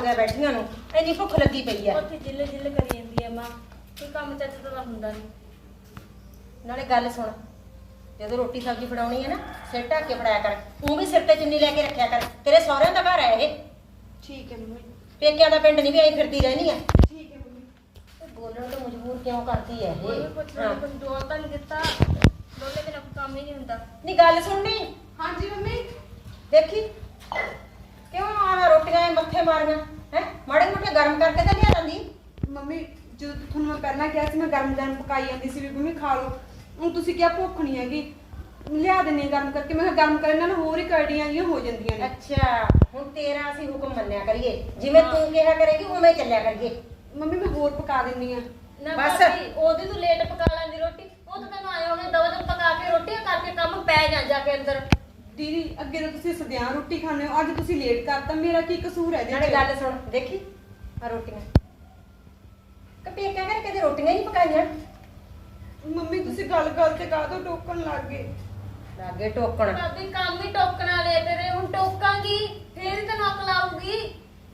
ਹੋ ਗਿਆ ਬੈਠੀਆਂ ਨੂੰ ਇੰਨੀ ਭੁੱਖ ਲੱਗੀ ਪਈ ਆ ਉੱਥੇ ਜਿੱਲੇ ਜਿੱਲੇ ਕਰੀ ਜਾਂਦੀ ਹੈ ਮਾਂ ਕੋਈ ਕੰਮ ਚੱਜ ਦਾ ਹੁੰਦਾ ਨਹੀਂ। ਨਾਲੇ ਗੱਲ ਸੁਣ ਜਦੋਂ ਰੋਟੀ ਸਬਜ਼ੀ ਫੜਾਉਣੀ ਹੈ ਨਾ ਸਿਰ ਢੱਕ ਕੇ ਫੜਾਇਆ ਕਰ ਉਹ ਵੀ ਸਿਰ ਤੇ ਚੁੰਨੀ ਲੈ ਕੇ ਰੱਖਿਆ ਕਰ ਤੇਰੇ ਸਹੁਰਿਆਂ ਦਾ ਘਰ ਹੈ ਇਹ। ਠੀਕ ਹੈ ਮੰਮੀ। ਪੇਕਿਆਂ ਦਾ ਪਿੰਡ ਨਹੀਂ ਵੀ ਐਂ ਫਿਰਦੀ ਰਹਿਣੀ ਆ। ਠੀਕ ਹੈ ਮੰਮੀ। ਇਹ ਬੋਲਣ ਤੋਂ ਮਜਬੂਰ ਕਿਉਂ ਕਰਦੀ ਹੈ ਕੋਈ ਇਹ ਪੁੱਛ ਹਾਂ। ਕੋਈ ਤਾਂ ਨਹੀਂ ਦਿੱਤਾ। ਦੋਲੇ ਬਿਨਾਂ ਕੋਈ ਕੰਮ ਹੀ ਨਹੀਂ ਹੁੰਦਾ। ਨਹੀਂ ਗੱਲ ਸੁਣਨੀ। ਹਾਂਜੀ ਮੰਮੀ। ਦੇਖੀ ਕਿਉਂ ਆਣਾ ਰੋਟੀਆਂ ਇਹ ਮੱਥੇ ਮਾਰੀਆਂ ਹੈ? ਮਾੜੇ ਮੋਟੇ ਗਰਮ ਕਰਕੇ ਤਾਂ ਲਿਆ ਜਾਂਦੀ। ਮੰਮੀ ਜਦੋਂ ਤੁਹਾਨੂੰ ਮੈਂ ਪਹਿਲਾਂ ਕਿਹਾ ਸੀ ਮੈਂ ਗਰਮ ਗਰਮ ਪਕਾਈ ਜਾਂਦੀ ਸੀ ਵੀ ਮੰਮੀ ਖਾ ਲਓ ਹੁਣ ਤੁਸੀਂ ਕਿਹਾ ਭੁੱਖ ਨਹੀਂ ਹੈਗੀ। ਲਿਆ ਦਿੰਨੀ ਹਾਂ ਗਰਮ ਕਰਕੇ ਮੈਂ ਕਿਹਾ ਗਰਮ ਕਰਨ ਨਾਲ ਹੋਰ ਹੀ ਕੜੀਆਂ ਜਿਹੀਆਂ ਹੋ ਜਾਂਦੀਆਂ ਨੇ। ਅੱਛਾ ਹੁਣ ਤੇਰਾ ਅਸੀਂ ਹੁਕਮ ਮੰਨਿਆ ਕਰੀਏ। ਜਿਵੇਂ ਤੂੰ ਕਿਹਾ ਕਰੇਗੀ ਉਵੇਂ ਚੱਲਿਆ ਕਰੀਏ। ਮੰਮੀ ਮੈਂ ਹੋਰ ਪਕਾ ਦਿੰਨੀ ਆ ਨਾ ਬਸ। ਭਾਬੀ ਉਹਦੀ ਤੂੰ ਲੇਟ ਪਕਾ ਲੈਂਦੀ ਰੋਟੀ ਉਹ ਤਾਂ ਤੈਨੂੰ ਆਏ ਹੋਣੇ ਦਵਾ ਦਵ ਪਕਾ ਕੇ ਰੋਟੀਆਂ ਕਰਕੇ ਕੰਮ ਪੈ ਜਾ ਜਾ ਕੇ ਅੰਦਰ ਦੀਦੀ ਅੱਗੇ ਤਾਂ ਤੁਸੀਂ ਸਦਿਆਂ ਰੋਟੀ ਖਾਂਦੇ ਹੋ ਅੱਜ ਤੁਸੀਂ ਲੇਟ ਕਰਤਾ ਮੇਰਾ ਕੀ ਕਸੂਰ ਹੈ ਨਾਲੇ ਇਹਦੇ ਗੱਲ ਸੁਣ ਦੇਖੀ ਆ ਰੋਟੀਆਂ ਕਪੀ ਕਹਿ ਕਰ ਕਦੇ ਰੋਟੀਆਂ ਹੀ ਨਹੀਂ ਪਕਾਈਆਂ? ਚ? ਮੰਮੀ ਤੁਸੀਂ ਗੱਲ ਗੱਲ ਤੇ ਕਾਹਦੋਂ ਟੋਕਣ ਲੱਗ ਗਏ? ਲਾਗੇ ਟੋਕਣ। ਭਾਬੀ ਕੰਮ ਹੀ ਟੋਕਣ ਵਾਲੇ ਆ ਤੇਰੇ ਹੁਣ ਟੋਕਾਂਗੀ ਫੇਰ ਹੀ ਤੈਨੂੰ ਅਕਲ ਆਊਗੀ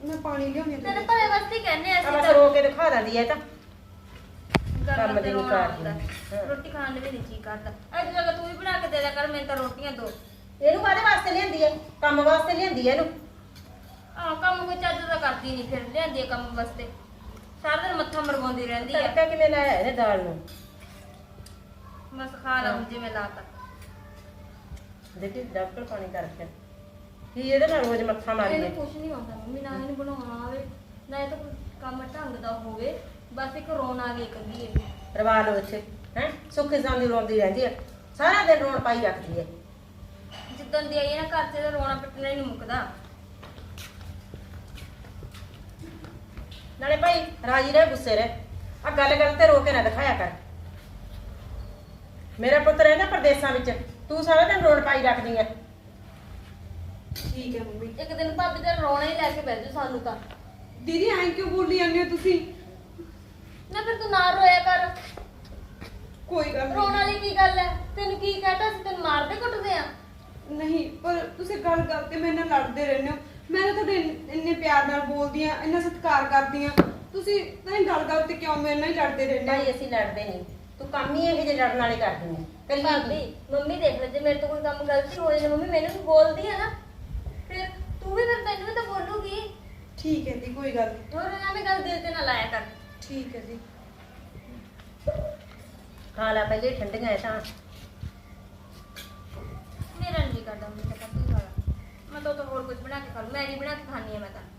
ਮੈਂ ਪਾਣੀ ਲਿਆਉਣੀ ਤੇਰੇ ਆ ਭਲੇ ਵਾਸਤੇ ਹੀ ਕਹਿੰਦੇ ਆ ਆ ਅਸੀਂ ਬਸ ਰੋ ਕੇ ਦਿਖਾ ਦਿੰਦੀ ਐ ਤਾਂ। ਕੰਮ ਦੀ ਤੇ ਨੀ ਰੋਣਾ ਕਰਦੀ। ਹਾਂ। ਰੋਟੀ ਖਾਣ ਨੂੰ ਵੀ ਨਹੀਂ ਜੀ ਕਰਦਾ। ਅੱਜ ਜਗ੍ਹਾ ਤੂੰ ਵੀ ਬਣਾ ਕੇ ਦੇ ਦਿਆ ਕਰ ਮੈਨੂੰ ਤਾਂ ਰੋਟੀਆਂ ਦੋ। ਇਹਨੂੰ ਕਾਹਦੇ ਵਾਸਤੇ ਲਿਆਂਦੀ ਐ ਕੰਮ ਵਾਸਤੇ ਲਿਆਂਦੀ ਐ ਇਹਨੂੰ? ਆਹ ਕੰਮ ਕੋਈ ਚੱਜ ਦਾ ਕਰਦੀ ਨਹੀਂ ਫਿਰ ਲਿਆਂਦੀ ਆ ਕੰਮ ਵਾਸਤੇ। ਸਾਰਾ ਦਿਨ ਮੱਥਾ ਮਰਵਾਉਂਦੀ ਰਹਿੰਦੀ ਆ। ਤੜਕਾ ਕਿਵੇਂ ਲਾਇਆ ਇਹਨੇ ਦਾਲ ਨੂੰ? ਬਸ ਖਾ ਲਾ ਹੁਣ ਜਿਵੇਂ ਲਾਤਾ। ਦੇਖੀ ਡਾਕਟਰ ਪਾਣੀ ਕਰਕੇ। ਕੀ ਇਹਦੇ ਨਾਲ ਰੋਜ਼ ਮੱਥਾ ਮਾਰੀ ਇਹਨੂੰ ਕੁਝ ਨਹੀਂ ਆਉਂਦਾ ਮੰਮੀ ਨਾ ਇਹਨੂੰ ਬਣਾਉਣਾ ਆਵੇ ਨਾ ਇਹ ਤਾਂ ਕੋਈ ਕੰਮ ਢੰਗ ਦਾ ਹੋਵੇ। ਬਸ ਇੱਕ ਰੋਣ ਆ ਗਈ ਕੱਲੀ ਇਹ ਰਵਾ ਲਓ ਇੱਥੇ ਹੈ? ਸੁੱਖੀ ਸਾਂਦੀ ਰੋਂਦੀ ਰਹਿੰਦੀ ਐ ਸਾਰਾ ਦਿਨ ਰੋਣ ਪਾਈ ਰੱਖਦੀ ਐ ਜਿੱਦਣ ਦੀ ਆਈ ਹੈ ਨਾ ਘਰ ਤੇ ਰੋਣਾ ਪਿੱਟਣਾ ਹੀ ਨਹੀਂ ਮੁੱਕਦਾ। ਨਾਲੇ ਭਾਈ ਰਾਜੀ ਰਹਿ ਗੁੱਸੇ ਰਹਿ। ਆ ਗੱਲ ਗੱਲ ਤੇ ਰੋ ਕੇ ਨਾ ਦਿਖਾਇਆ ਕਰ। ਮੇਰਾ ਪੁੱਤ ਰਹਿੰਦਾ ਪ੍ਰਦੇਸਾਂ ਵਿੱਚ। ਤੂੰ ਸਾਰਾ ਦਿਨ ਰੋਣ ਪਾਈ ਰੱਖਦੀ ਐ। ਠੀਕ ਹੈ ਮੰਮੀ। ਇੱਕ ਦਿਨ ਭਾਬੀ ਤੇ ਰੋਣਾ ਹੀ ਲੈ ਕੇ ਬਹਿ ਜਾ ਸਾਨੂੰ ਤਾਂ। ਦੀਦੀ ਐਂ ਕਿਉਂ ਬੋਲੀ ਜਾਂਦੇ ਹੋ ਤੁਸੀਂ? ਨਾ ਫਿਰ ਤੂੰ ਨਾ ਰੋਇਆ ਕਰ। ਕੋਈ ਗੱਲ ਰੋਣ ਨਹੀਂ ਵਾਲੀ ਕੀ ਗੱਲ ਹੈ ਤੈਨੂੰ ਕੀ ਕਹਤਾ ਸੀ ਤੈਨੂੰ ਮਾਰਦੇ ਕੁੱਟਦੇ ਆ? ਨਹੀਂ ਪਰ ਤੁਸੀਂ ਗੱਲ ਗੱਲ ਤੇ ਮੇਰੇ ਨਾਲ ਲੜਦੇ ਰਹਿੰਦੇ ਹੋ। ਮੈਂ ਤਾਂ ਤੁਹਾਡੇ ਇੰਨ- ਇੰਨੇ ਪਿਆਰ ਨਾਲ ਬੋਲਦੀ ਆ ਇੰਨਾ ਸਤਿਕਾਰ ਕਰਦੀ ਆ ਤੁਸੀਂ ਤਾਂ ਗੱਲ ਗੱਲ ਤੇ ਕਿਉਂ ਮੇਰੇ ਨਾਲ ਹੀ ਲੜਦੇ ਰਹਿੰਦੇ ਭਾਈ ਹੋ ਅਸੀਂ ਲੜਦੇ ਨਹੀਂ। ਤੂੰ ਕੰਮ ਹੀ ਇਹੋ ਜਿਹੇ ਲੜਨ ਵਾਲੇ ਕਰਦੀ ਐ ਕਰੀ ਭਾਬੀ ਮੰਮੀ ਦੇਖ ਲੈ ਜੇ ਮੇਰੇ ਤੋਂ ਕੋਈ ਕੰਮ ਗਲਤੀ ਹੋ ਜਾਏ ਮੰਮੀ ਮੈਨੂੰ ਵੀ ਬੋਲਦੀ ਆ ਨਾ ਫਿਰ ਤੂੰ ਵੀ ਫਿਰ ਤੈਨੂੰ ਵੀ ਤਾਂ ਬੋਲੂਗੀ। ਠੀਕ ਹੈ ਜੀ ਕੋਈ ਗੱਲ ਨਹੀਂ। ਹੋਰ ਐਵੇਂ ਗੱਲ ਦਿਲ ਤੇ ਨਾ ਲਾਇਆ ਕਰ। ਠੀਕ ਹੈ ਜੀ। ਖਾ ਲੈ ਪਹਿਲੇ ਠੰਡੀਆਂ ਐ ਤਾਂ ਮੇਰਾ ਨਹੀਂ ਕਰਦਾ ਮੈਂ ਤਾਂ ਤੂੰ ਖਾ ਲਾ। ਮੈਂ ਤਾਂ ਉਹ ਤੋਂ ਹੋਰ ਕੁਝ ਬਣਾ ਕੇ ਖਾ ਲੂ ਮੈਗੀ ਬਣਾ ਕੇ ਖਾਣੀ ਆ ਮੈਂ ਤਾਂ।